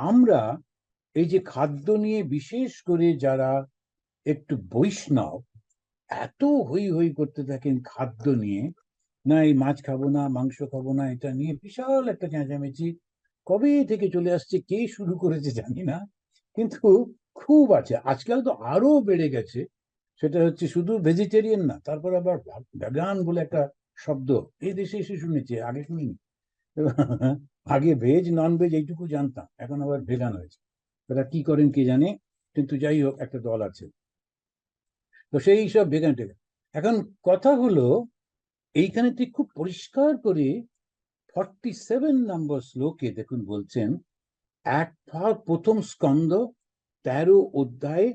আমরা এই যে খাদ্য নিয়ে বিশেষ করে যারা একটু বৈষ্ণব, এত হই হই করতে থাকেন খাদ্য নিয়ে। না, এই মাছ খাব না, মাংস খাব না, এটা নিয়ে বিশাল একটা চেঁচামেচি। কবে থেকে চলে আসছে, কে শুরু করেছে জানি না। কিন্তু খুব আছে। আজকাল তো আরও বেড়ে গেছে। সেটা হচ্ছে শুধু ভেজিটেরিয়ান না, তারপর আবার ভেগান বলে একটা শব্দ। এই দেশে এসে শুনেছি, আগে শুনিনি। আগে ভেজ নন ভেজ এইটুকু জানতাম, এখন আবার ভেগান হয়েছে। তারা কি করেন কে জানে? কিন্তু যাই হোক, একটা দল আছে। তো সেই সব ভেগান টেগান এখন কথা হলো, এইখানে ঠিক খুব পরিষ্কার করে ফর্টি সেভেন নম্বর শ্লোকে দেখুন বলছেন, এক প্রথম স্কন্দ তেরো অধ্যায়ে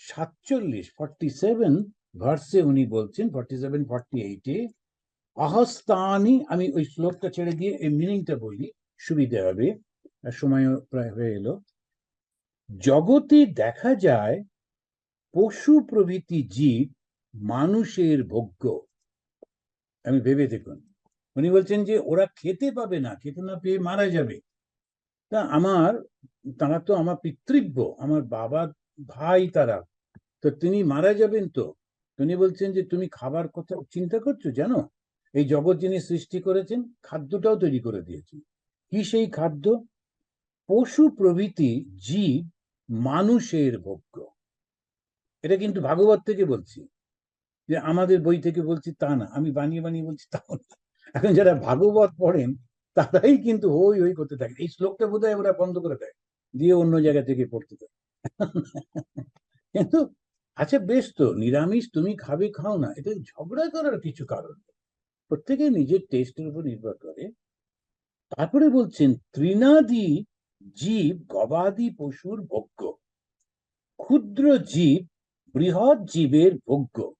সাতচল্লিশ ফর্টি সেভেন ভার্সে উনি বলছেন ফর্টি সেভেন ফর্টি এইটে আহস্তানি আমি ওই শ্লোকটা ছেড়ে দিয়ে এই মিনিংটা বলি সুবিধা হবে। সময়ও প্রায় হয়ে এলো। জগতে দেখা যায়, পশু প্রভৃতি জীব মানুষের ভোগ্য। আমি ভেবে দেখুন। উনি বলছেন যে, ওরা খেতে পাবে না, খেতে না পেয়ে মারা যাবে। তা আমার, তারা তো আমার পিতৃব্য, আমার বাবা ভাই তারা। তো তিনি মারা যাবেন তো? তিনি বলছেন যে, তুমি খাবার কথা চিন্তা করছ জানো? এই জগৎ যিনি সৃষ্টি করেছেন, খাদ্যটাও তৈরি করে দিয়েছেন। কি সেই খাদ্য? পশু প্রভৃতি জীব মানুষের ভোগ্য। এটা কিন্তু ভাগবত থেকে বলছি। যে আমাদের বই থেকে বলছি তা না, আমি বানিয়ে বানিয়ে বলছি তাও না। এখন যারা ভাগবত পড়েন, তারাই কিন্তু হই হই করতে থাকে এই শ্লোকটা বোধ ওরা বন্ধ করে দেয়, দিয়ে অন্য জায়গা থেকে পড়তে দেয়। কিন্তু আচ্ছা বেশ তো, নিরামিষ তুমি খাবে, খাও না। এটা ঝগড়া করার কিছু কারণ প্রত্যেকে নিজের টেস্টের উপর নির্ভর করে। তারপরে বলছেন তৃণাদি জীব গবাদি পশুর ভোগ্য। ক্ষুদ্র জীব বৃহৎ জীবের ভোগ্য।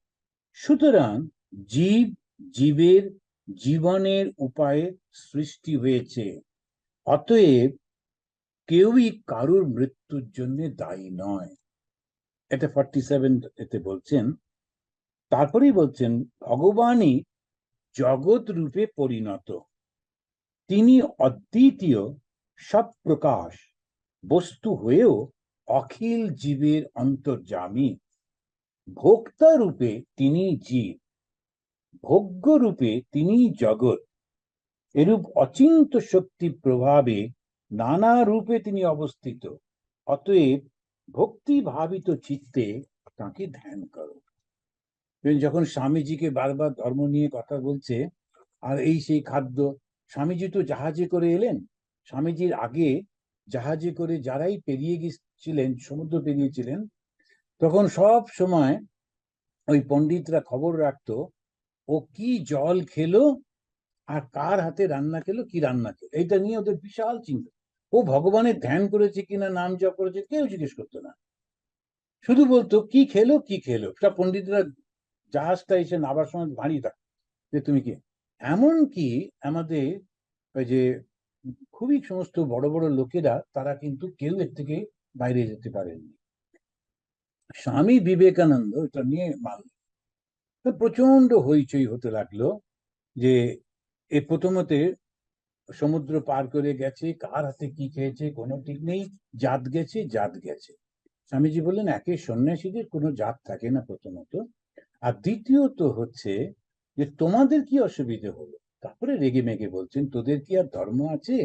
সুতরাং জীব জীবের জীবনের উপায়ে সৃষ্টি হয়েছে। অতএব কেউই কারুর মৃত্যুর জন্য দায়ী নয়। এটা ফর্টি সেভেন এতে বলছেন। তারপরেই বলছেন, ভগবানই জগৎ রূপে পরিণত। তিনি অদ্বিতীয় সব প্রকাশ বস্তু হয়েও অখিল জীবের অন্তর্জামী ভোক্তা রূপে তিনি জীব ভোগ্য রূপে তিনি জগৎ। এরূপ অচিন্ত শক্তি প্রভাবে নানা রূপে তিনি অবস্থিত। অতএব ভক্তি ভাবিত চিত্তে তাকে ধ্যান করো। যখন স্বামীজিকে বারবার ধর্ম নিয়ে কথা বলছে, আর এই সেই খাদ্য স্বামীজি তো জাহাজে করে এলেন। স্বামীজির আগে জাহাজে করে যারাই পেরিয়ে গিয়েছিলেন, সমুদ্র পেরিয়েছিলেন, তখন সব সময় ওই পণ্ডিতরা খবর রাখতো, ও কি জল খেলো আর কার হাতে রান্না খেলো, কি রান্না খেলো? এইটা নিয়ে ওদের বিশাল চিন্তা। ও ভগবানের ধ্যান করেছে কিনা নাম জপ করেছে, কেউ জিজ্ঞেস করতো না। শুধু বলতো, কি খেলো কি খেলো? সব পণ্ডিতরা জাহাজটা এসে নাবার সময় ভাঁড়িয়ে থাক যে তুমি কি? এমন কি আমাদের ওই যে খুবই সমস্ত বড় বড় লোকেরা, তারা কিন্তু কেউ এর থেকে বাইরে যেতে পারেননি। স্বামী বিবেকানন্দ, এটা নিয়ে মানল প্রচণ্ড হইচই হতে লাগল যে এ প্রথমতে সমুদ্র পার করে গেছে, কার হাতে কি খেয়েছে, কোনো ঠিক নেই, জাত গেছে জাত গেছে। স্বামীজি বললেন, একে সন্ন্যাসীদের কোনো জাত থাকে না প্রথমত। আর দ্বিতীয়ত হচ্ছে যে তোমাদের কি অসুবিধে হলো? তারপরে রেগে মেগে বলছেন, তোদের কি আর ধর্ম আছে?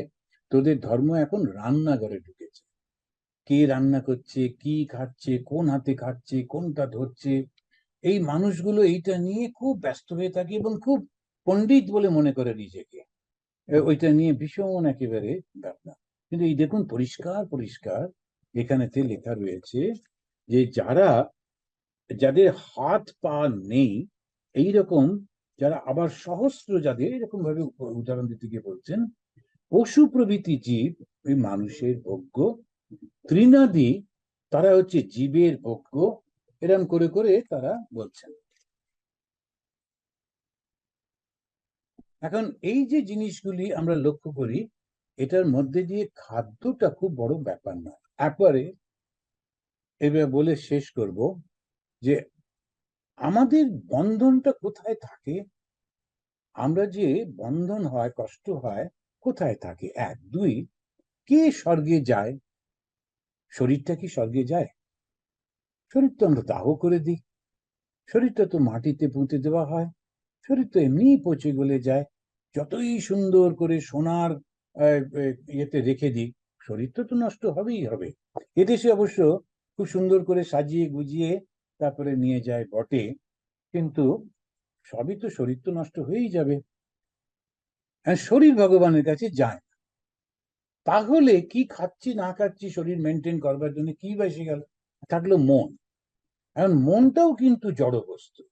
তোদের ধর্ম এখন রান্নাঘরে ঢুকেছে। কে রান্না করছে, কি খাচ্ছে, কোন হাতে খাচ্ছে, কোনটা ধরছে? এই মানুষগুলো এইটা নিয়ে খুব ব্যস্ত হয়ে থাকে এবং খুব পণ্ডিত বলে মনে করে নিজেকে। ওইটা নিয়ে ভীষণ একেবারে ব্যাপার কিন্তু এই দেখুন, পরিষ্কার পরিষ্কার এখানেতে লেখা রয়েছে যে যারা, যাদের হাত পা নেই এই রকম যারা আবার সহস্র যাদের এরকম ভাবে উদাহরণ দিতে গিয়ে বলছেন, পশু প্রভৃতি জীব ওই মানুষের ভোগ্য। তৃণাদি, তারা হচ্ছে জীবের ভোগ্য। এরম করে করে তারা বলছেন। এখন এই যে জিনিসগুলি আমরা লক্ষ্য করি, এটার মধ্যে দিয়ে খাদ্যটা খুব বড় ব্যাপার নয়। একবারে এবার বলে শেষ করব যে আমাদের বন্ধনটা কোথায় থাকে? আমরা যে বন্ধন হয়, কষ্ট হয়, কোথায় থাকে? এক, দুই, কে স্বর্গে যায়? শরীরটা কি স্বর্গে যায়? শরীর তো আমরা দাহ করে দিই। শরীরটা তো মাটিতে পুঁতে দেওয়া হয়। শরীর তো এমনিই পচে গলে যায়। যতই সুন্দর করে সোনার ইয়েতে রেখে দিই, শরীর তো নষ্ট হবেই হবে। এদেশে অবশ্য খুব সুন্দর করে সাজিয়ে গুজিয়ে তারপরে নিয়ে যায় বটে, কিন্তু সবই তো শরীর তো নষ্ট হয়েই যাবে। আর শরীর ভগবানের কাছে যায় না। তাহলে কি খাচ্ছি, না খাচ্ছি শরীর মেনটেন করবার জন্য কি বেশি গেল? থাকল মন। এখন মনটাও কিন্তু জড় বস্তু।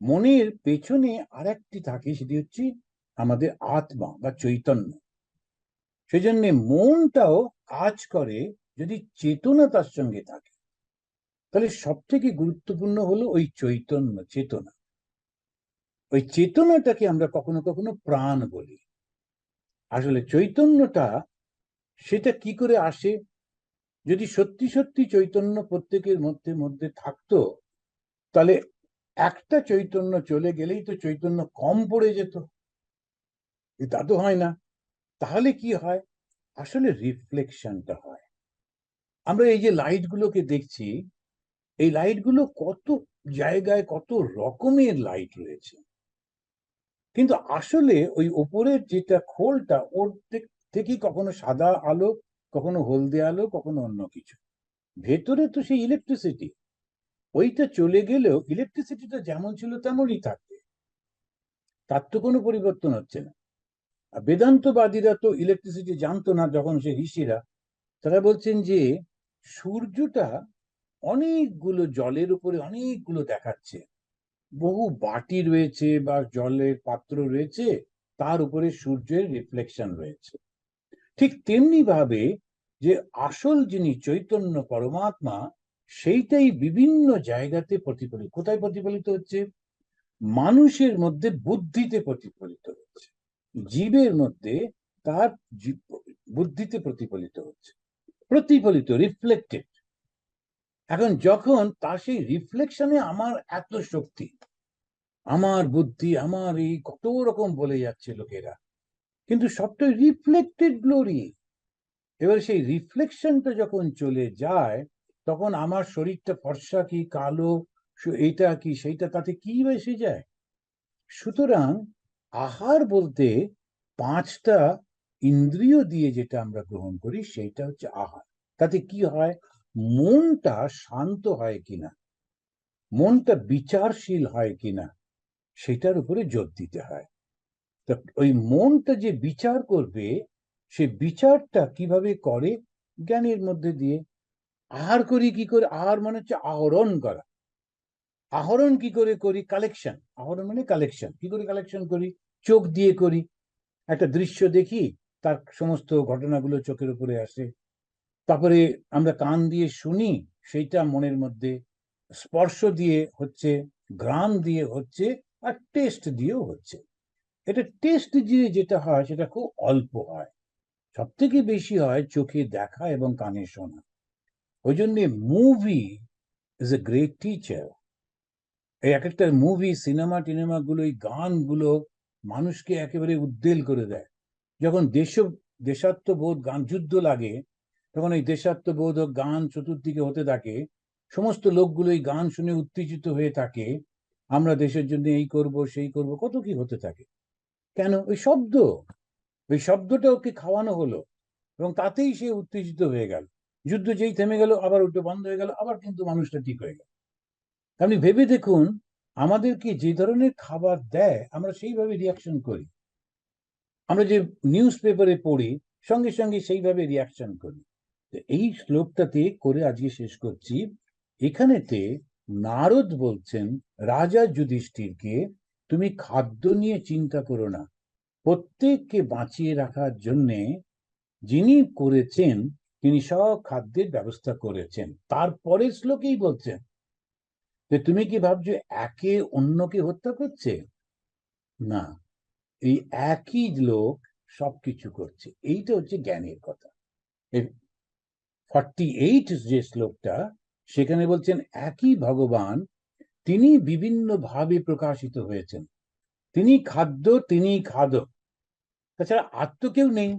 মনের পেছনে আরেকটি থাকে, সেটি হচ্ছে আমাদের আত্মা বা চৈতন্য। সেজন্য মনটাও কাজ করে যদি চেতনা তার সঙ্গে থাকে। তাহলে সব থেকে গুরুত্বপূর্ণ হলো ওই চৈতন্য, চেতনা। ওই চেতনাটাকে আমরা কখনো কখনো প্রাণ বলি। আসলে চৈতন্যটা, সেটা কি করে আসে? যদি সত্যি সত্যি চৈতন্য প্রত্যেকের মধ্যে মধ্যে থাকতো, তাহলে একটা চৈতন্য চলে গেলেই তো চৈতন্য কম পড়ে যেত। তা তো হয় না। তাহলে কি হয়? আসলে রিফ্লেকশনটা হয়। আমরা এই যে লাইটগুলোকে দেখছি এই লাইটগুলো কত জায়গায়, কত রকমের লাইট রয়েছে। কিন্তু আসলে ওই ওপরের যেটা খোলটা, ওর থেকে- থেকেই কখনো সাদা আলো, কখনো হলদে আলো, কখনো অন্য কিছু। ভেতরে তো সেই ইলেকট্রিসিটি ওইটা চলে গেলেও ইলেকট্রিসিটিটা যেমন ছিল তেমনই থাকবে। তার তো কোনো পরিবর্তন হচ্ছে না। আর বেদান্তবাদীরা তো ইলেকট্রিসিটি জানতো না যখন সে ঋষিরা। তারা বলছেন যে সূর্যটা অনেকগুলো জলের উপরে অনেকগুলো দেখাচ্ছে। বহু বাটি রয়েছে বা জলের পাত্র রয়েছে, তার উপরে সূর্যের রিফ্লেকশন রয়েছে। ঠিক তেমনি ভাবে যে আসল যিনি চৈতন্য পরমাত্মা, সেইটাই বিভিন্ন জায়গাতে প্রতিফলিত। কোথায় প্রতিফলিত হচ্ছে? মানুষের মধ্যে বুদ্ধিতে প্রতিফলিত হচ্ছে। জীবের মধ্যে তার বুদ্ধিতে প্রতিফলিত হচ্ছে। প্রতিফলিত রিফ্লেক্টেড এখন যখন তার সেই রিফ্লেকশনে আমার এত শক্তি, আমার বুদ্ধি, আমার এই কত রকম বলে যাচ্ছে লোকেরা, কিন্তু সবটাই রিফ্লেক্টেড গ্লোরি এবার সেই রিফ্লেকশনটা যখন চলে যায়, তখন আমার শরীরটা ফর্সা কি, কালো এইটা কি, সেইটা তাতে কি এসে যায়? সুতরাং আহার বলতে পাঁচটা ইন্দ্রিয় দিয়ে যেটা আমরা গ্রহণ করি, সেইটা হচ্ছে আহার। তাতে কি হয়? মনটা শান্ত হয় কিনা? মনটা বিচারশীল হয় কিনা? সেটার উপরে জোর দিতে হয়। তা ওই মনটা যে বিচার করবে, সে বিচারটা কীভাবে করে? জ্ঞানের মধ্যে দিয়ে। আহার করি কি করে? আহার মানে হচ্ছে আহরণ করা। আহরণ কি করে করি? কালেকশন। আহরণ মানে কালেকশন। কি করে কালেকশন করি? চোখ দিয়ে করি। একটা দৃশ্য দেখি, তার সমস্ত ঘটনাগুলো চোখের উপরে আসে। তারপরে আমরা কান দিয়ে শুনি, সেইটা মনের মধ্যে স্পর্শ দিয়ে হচ্ছে গ্রাম দিয়ে হচ্ছে আর টেস্ট দিয়েও হচ্ছে। এটা টেস্ট দিয়ে যেটা হয়, সেটা খুব অল্প হয়। সব থেকে বেশি হয় চোখে দেখা এবং কানে শোনা। ওই জন্য movie is a great teacher এই এক একটা মুভি সিনেমা টিনেমা গুলো, এই গানগুলো মানুষকে একেবারে উদ্বেল করে দেয়। যখন দেশ দেশাত্মবোধ গান যুদ্ধ লাগে তখন এই দেশাত্মবোধ ও গান চতুর্দিকে হতে থাকে। সমস্ত লোকগুলো এই গান শুনে উত্তেজিত হয়ে থাকে, আমরা দেশের জন্য এই করব, সেই করব। কত কি হতে থাকে। কেন? ওই শব্দ। ওই শব্দটা ওকে খাওয়ানো হলো এবং তাতেই সে উত্তেজিত হয়ে গেল। যুদ্ধ যেই থেমে গেল, আবার ওটা বন্ধ হয়ে গেল, আবার কিন্তু মানুষটা ঠিক হয়ে গেল। আপনি ভেবে দেখুন, আমাদেরকে যে ধরনের খাবার দেয়, আমরা সেইভাবে রিয়াকশন করি। আমরা যে নিউজ পেপারে পড়ি, সঙ্গে সঙ্গে সেইভাবে রিয়াকশন করি। এই শ্লোকটাতে করে আজকে শেষ করছি। এখানেতে নারদ বলছেন, রাজা যুধিষ্ঠিরকে তুমি খাদ্য নিয়ে চিন্তা করো না। প্রত্যেককে বাঁচিয়ে রাখার জন্যে যিনি করেছেন, তিনি সব খাদ্যের ব্যবস্থা করেছেন। তারপরে শ্লোকেই বলছেন যে তুমি কি ভাবছ একে অন্যকে হত্যা করছে? না, এই একই লোক সবকিছু করছে। এইটা হচ্ছে জ্ঞানের কথা। ফর্টি এইট যে শ্লোকটা, সেখানে বলছেন, একই ভগবান, তিনি বিভিন্ন ভাবে প্রকাশিত হয়েছেন। তিনি খাদ্য, তিনি খাদক তাছাড়া আর তো কেউ নেই।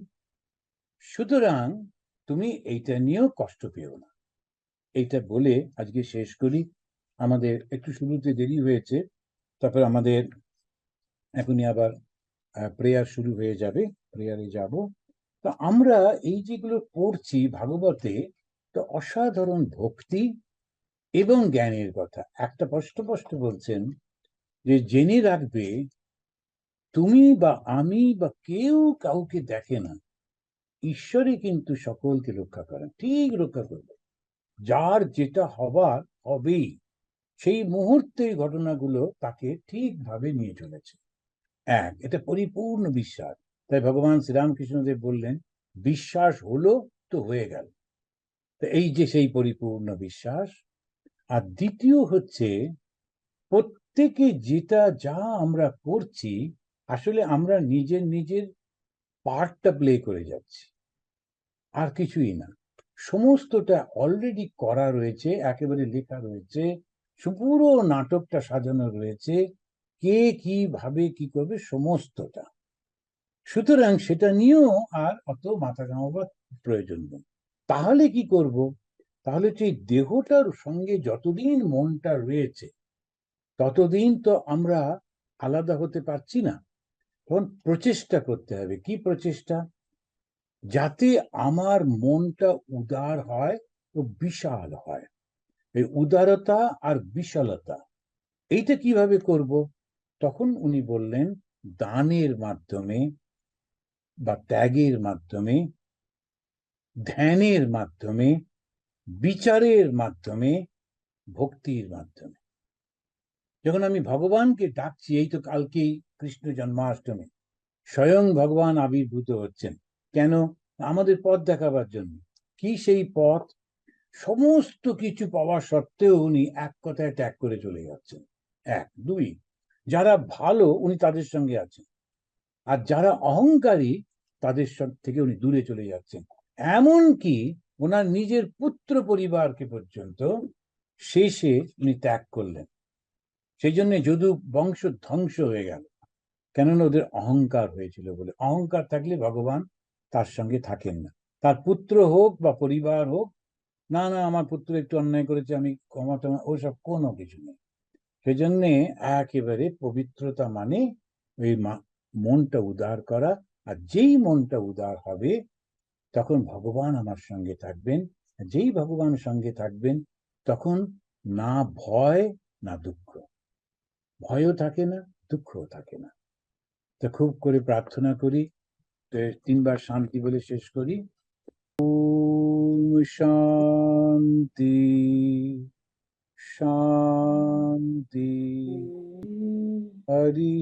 সুতরাং তুমি এইটা নিয়েও কষ্ট পেও না। এইটা বলে আজকে শেষ করি। আমাদের একটু শুরুতে দেরি হয়েছে, তারপর আমাদের এখনই আবার প্রেয়ার শুরু হয়ে যাবে। প্রেয়ারে যাব। তো আমরা এই যেগুলো পড়ছি ভাগবতে, তো অসাধারণ ভক্তি এবং জ্ঞানের কথা। একটা স্পষ্ট বলছেন যে, জেনে রাখবে, তুমি বা আমি বা কেউ কাউকে দেখে না। ঈশ্বরই কিন্তু সকলকে রক্ষা করেন, ঠিক রক্ষা করবে। যার যেটা হবার হবেই, সেই মুহূর্তে ঘটনাগুলো তাকে ঠিকভাবে নিয়ে চলেছে। এক, এটা পরিপূর্ণ বিশ্বাস। তাই ভগবান শ্রীরামকৃষ্ণদেব বললেন, বিশ্বাস হলো তো হয়ে গেল। তো এই যে সেই পরিপূর্ণ বিশ্বাস, আর দ্বিতীয় হচ্ছে, প্রত্যেকে যেটা যা আমরা করছি, আসলে আমরা নিজের নিজের পার্টটা প্লে করে যাচ্ছি। আর কিছুই না। সমস্তটা অলরেডি করা রয়েছে, একেবারে লেখা রয়েছে, পুরো নাটকটা সাজানো রয়েছে, কে কীভাবে কি করবে, সমস্তটা। সুতরাং সেটা নিয়েও আর অত মাথা ঘামাবার প্রয়োজন নেই। তাহলে কি করব? তাহলে সেই দেহটার সঙ্গে যতদিন মনটা রয়েছে, ততদিন তো আমরা আলাদা হতে পারছি না। তখন প্রচেষ্টা করতে হবে। কি প্রচেষ্টা? যাতে আমার মনটা উদার হয় ও বিশাল হয়। এই উদারতা আর বিশালতা, এইটা কীভাবে করব? তখন উনি বললেন, দানের মাধ্যমে বা ত্যাগের মাধ্যমে, ধ্যানের মাধ্যমে, বিচারের মাধ্যমে, ভক্তির মাধ্যমে। যখন আমি ভগবানকে ডাকছি, এই তো কালকেই কৃষ্ণ জন্মাষ্টমী, স্বয়ং ভগবান আবির্ভূত হচ্ছেন। কেন? আমাদের পথ দেখাবার জন্য। কি সেই পথ? সমস্ত কিছু পাওয়া সত্ত্বেও উনি এক কথায় ত্যাগ করে চলে যাচ্ছেন। এক। দুই, যারা ভালো, উনি তাদের সঙ্গে আছেন। আর যারা অহংকারী, তাদের থেকে উনি দূরে চলে যাচ্ছেন। এমন কি ওনার নিজের পুত্র পরিবারকে পর্যন্ত শেষে উনি ত্যাগ করলেন। সেই জন্য যদু বংশ ধ্বংস হয়ে গেল। কেননা ওদের অহংকার হয়েছিল বলে। অহংকার থাকলে ভগবান তার সঙ্গে থাকেন না। তার পুত্র হোক বা পরিবার হোক, না না, আমার পুত্র একটু অন্যায় করেছে, আমি ক্ষমতা ওসব কোনো কিছু নেই। সেই জন্যে একেবারে পবিত্রতা মানে ওই মনটা উদার করা, আর যেই মনটা উদার হবে, তখন ভগবান আমার সঙ্গে থাকবেন। যেই ভগবান সঙ্গে থাকবেন, তখন না ভয়, না দুঃখ। ভয়ও থাকে না, দুঃখও থাকে না। তো খুব করে প্রার্থনা করি তিনবার শান্তি বলে শেষ করি। শান্তি শান্তি। হরি